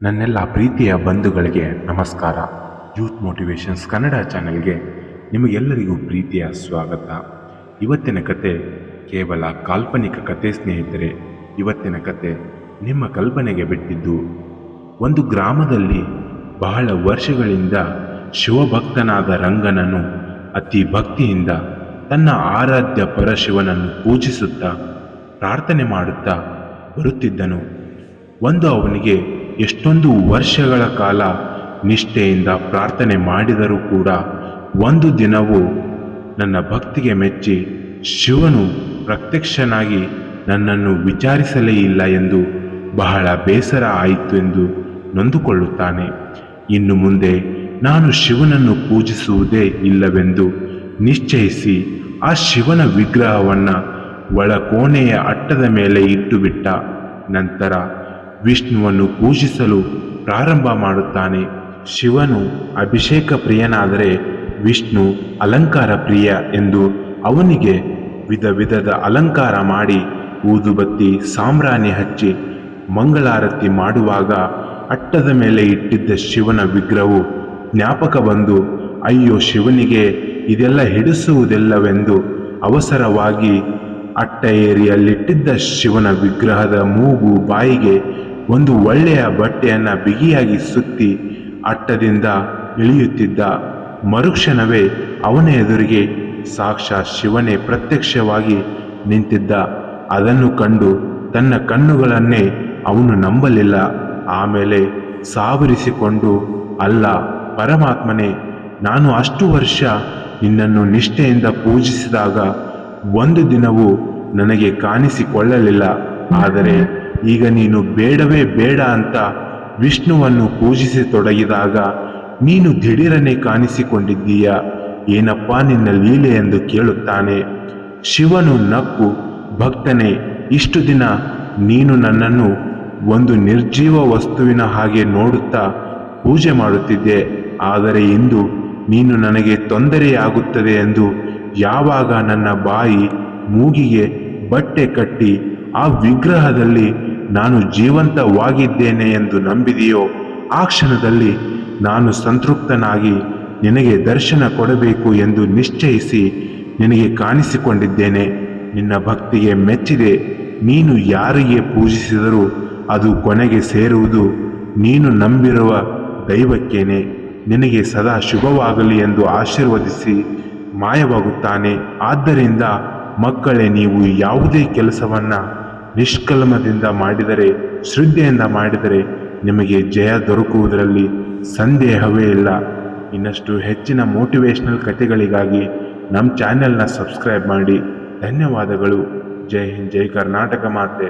ನನ್ನೆಲ್ಲ ಪ್ರೀತಿಯ ಬಂಧುಗಳಿಗೆ ನಮಸ್ಕಾರ. ಯೂತ್ ಮೋಟಿವೇಶನ್ಸ್ ಕನ್ನಡ ಚಾನೆಲ್ಗೆ ನಿಮಗೆಲ್ಲರಿಗೂ ಪ್ರೀತಿಯ ಸ್ವಾಗತ. ಇವತ್ತಿನ ಕತೆ ಕೇವಲ ಕಾಲ್ಪನಿಕ ಕತೆ ಸ್ನೇಹಿತರೆ, ಇವತ್ತಿನ ಕತೆ ನಿಮ್ಮ ಕಲ್ಪನೆಗೆ ಬಿಟ್ಟಿದ್ದು ಒಂದು ಗ್ರಾಮದಲ್ಲಿ ಬಹಳ ವರ್ಷಗಳಿಂದ ಶಿವಭಕ್ತನಾದ ರಂಗನನು ಅತಿ ಭಕ್ತಿಯಿಂದ ತನ್ನ ಆರಾಧ್ಯ ಪರಶಿವನನ್ನು ಪೂಜಿಸುತ್ತಾ ಪ್ರಾರ್ಥನೆ ಮಾಡುತ್ತಾ ಬರುತ್ತಿದ್ದನು. ಒಂದು ಅವನಿಗೆ ಎಷ್ಟೊಂದು ವರ್ಷಗಳ ಕಾಲ ನಿಷ್ಠೆಯಿಂದ ಪ್ರಾರ್ಥನೆ ಮಾಡಿದರೂ ಕೂಡ ಒಂದು ದಿನವೂ ನನ್ನ ಭಕ್ತಿಗೆ ಮೆಚ್ಚಿ ಶಿವನು ಪ್ರತ್ಯಕ್ಷನಾಗಿ ನನ್ನನ್ನು ವಿಚಾರಿಸಲೇ ಇಲ್ಲ ಎಂದು ಬಹಳ ಬೇಸರ ಆಯಿತು ಎಂದು ನೊಂದುಕೊಳ್ಳುತ್ತಾನೆ. ಇನ್ನು ಮುಂದೆ ನಾನು ಶಿವನನ್ನು ಪೂಜಿಸುವುದೇ ಇಲ್ಲವೆಂದು ನಿಶ್ಚಯಿಸಿ ಆ ಶಿವನ ವಿಗ್ರಹವನ್ನು ಒಳ ಕೋಣೆಯ ಅಟ್ಟದ ಮೇಲೆ ಇಟ್ಟುಬಿಟ್ಟ ನಂತರ ವಿಷ್ಣುವನ್ನು ಪೂಜಿಸಲು ಪ್ರಾರಂಭ ಮಾಡುತ್ತಾನೆ. ಶಿವನು ಅಭಿಷೇಕ ಪ್ರಿಯನಾದರೆ ವಿಷ್ಣು ಅಲಂಕಾರ ಪ್ರಿಯ ಎಂದು ಅವನಿಗೆ ವಿಧ ವಿಧದ ಅಲಂಕಾರ ಮಾಡಿ ಊದುಬತ್ತಿ ಸಾಮ್ರಾಣಿ ಹಚ್ಚಿ ಮಂಗಳಾರತಿ ಮಾಡುವಾಗ ಅಟ್ಟದ ಮೇಲೆ ಇಟ್ಟಿದ್ದ ಶಿವನ ವಿಗ್ರಹವು ಜ್ಞಾಪಕ ಬಂದು, ಅಯ್ಯೋ ಶಿವನಿಗೆ ಇದೆಲ್ಲ ಹಿಡಿಸುವುದಿಲ್ಲವೆಂದು ಅವಸರವಾಗಿ ಅಟ್ಟ ಏರಿಯಲ್ಲಿಟ್ಟಿದ್ದ ಶಿವನ ವಿಗ್ರಹದ ಮೂಗು ಬಾಯಿಗೆ ಒಂದು ಒಳ್ಳೆಯ ಬಟ್ಟೆಯನ್ನು ಬಿಗಿಯಾಗಿ ಸುತ್ತಿ ಅಟ್ಟದಿಂದ ಇಳಿಯುತ್ತಿದ್ದ ಮರುಕ್ಷಣವೇ ಅವನ ಎದುರಿಗೆ ಸಾಕ್ಷಾತ್ ಶಿವನೇ ಪ್ರತ್ಯಕ್ಷವಾಗಿ ನಿಂತಿದ್ದ. ಅದನ್ನು ಕಂಡು ತನ್ನ ಕಣ್ಣುಗಳನ್ನೇ ಅವನು ನಂಬಲಿಲ್ಲ. ಆಮೇಲೆ ಸಾವರಿಸಿಕೊಂಡು, ಅಲ್ಲ, ಪರಮಾತ್ಮನೇ, ನಾನು ಅಷ್ಟು ವರ್ಷ ನಿನ್ನನ್ನು ನಿಷ್ಠೆಯಿಂದ ಪೂಜಿಸಿದಾಗ ಒಂದು ದಿನವೂ ನನಗೆ ಕಾಣಿಸಿಕೊಳ್ಳಲಿಲ್ಲ. ಆದರೆ ಈಗ ನೀನು ಬೇಡವೇ ಬೇಡ ಅಂತ ವಿಷ್ಣುವನ್ನು ಪೂಜಿಸಿ ತೊಡಗಿದಾಗ ನೀನು ದಿಢೀರನೆ ಕಾಣಿಸಿಕೊಂಡಿದ್ದೀಯ? ಏನಪ್ಪಾ ನಿನ್ನ ಲೀಲೆ ಎಂದು ಕೇಳುತ್ತಾನೆ. ಶಿವನು ನಕ್ಕು, ಭಕ್ತನೆ, ಇಷ್ಟು ದಿನ ನೀನು ನನ್ನನ್ನು ಒಂದು ನಿರ್ಜೀವ ವಸ್ತುವಿನ ಹಾಗೆ ನೋಡುತ್ತಾ ಪೂಜೆ ಮಾಡುತ್ತಿದ್ದೆ. ಆದರೆ ಇಂದು ನೀನು ನನಗೆ ತೊಂದರೆಯಾಗುತ್ತದೆ ಎಂದು ಯಾವಾಗ ನನ್ನ ಬಾಯಿ ಮೂಗಿಗೆ ಬಟ್ಟೆ ಕಟ್ಟಿ ಆ ವಿಗ್ರಹದಲ್ಲಿ ನಾನು ಜೀವಂತವಾಗಿದ್ದೇನೆ ಎಂದು ನಂಬಿದೆಯೋ, ಆ ಕ್ಷಣದಲ್ಲಿ ನಾನು ಸಂತೃಪ್ತನಾಗಿ ನಿನಗೆ ದರ್ಶನ ಕೊಡಬೇಕು ಎಂದು ನಿಶ್ಚಯಿಸಿ ನಿನಗೆ ಕಾಣಿಸಿಕೊಂಡಿದ್ದೇನೆ. ನಿನ್ನ ಭಕ್ತಿಗೆ ಮೆಚ್ಚಿದೆ. ನೀನು ಯಾರಿಗೆ ಪೂಜಿಸಿದರೂ ಅದು ಕೊನೆಗೆ ಸೇರುವುದು. ನೀನು ನಂಬಿರುವ ದೈವಕ್ಕೇನೆ. ನಿನಗೆ ಸದಾ ಶುಭವಾಗಲಿ ಎಂದು ಆಶೀರ್ವದಿಸಿ ಮಾಯವಾಗುತ್ತಾನೆ. ಆದ್ದರಿಂದ ಮಕ್ಕಳೇ, ನೀವು ಯಾವುದೇ ಕೆಲಸವನ್ನು ನಿಷ್ಕಲ್ಮದಿಂದ ಮಾಡಿದರೆ, ಶ್ರದ್ಧೆಯಿಂದ ಮಾಡಿದರೆ ನಿಮಗೆ ಜಯ ದೊರಕುವುದರಲ್ಲಿ ಸಂದೇಹವೇ ಇಲ್ಲ. ಇನ್ನಷ್ಟು ಹೆಚ್ಚಿನ ಮೋಟಿವೇಶ್ನಲ್ ಕಥೆಗಳಿಗಾಗಿ ನಮ್ಮ ಚಾನೆಲ್ನ ಸಬ್ಸ್ಕ್ರೈಬ್ ಮಾಡಿ. ಧನ್ಯವಾದಗಳು. ಜೈ ಹಿಂದ್, ಜೈ ಕರ್ನಾಟಕ ಮಾತೆ.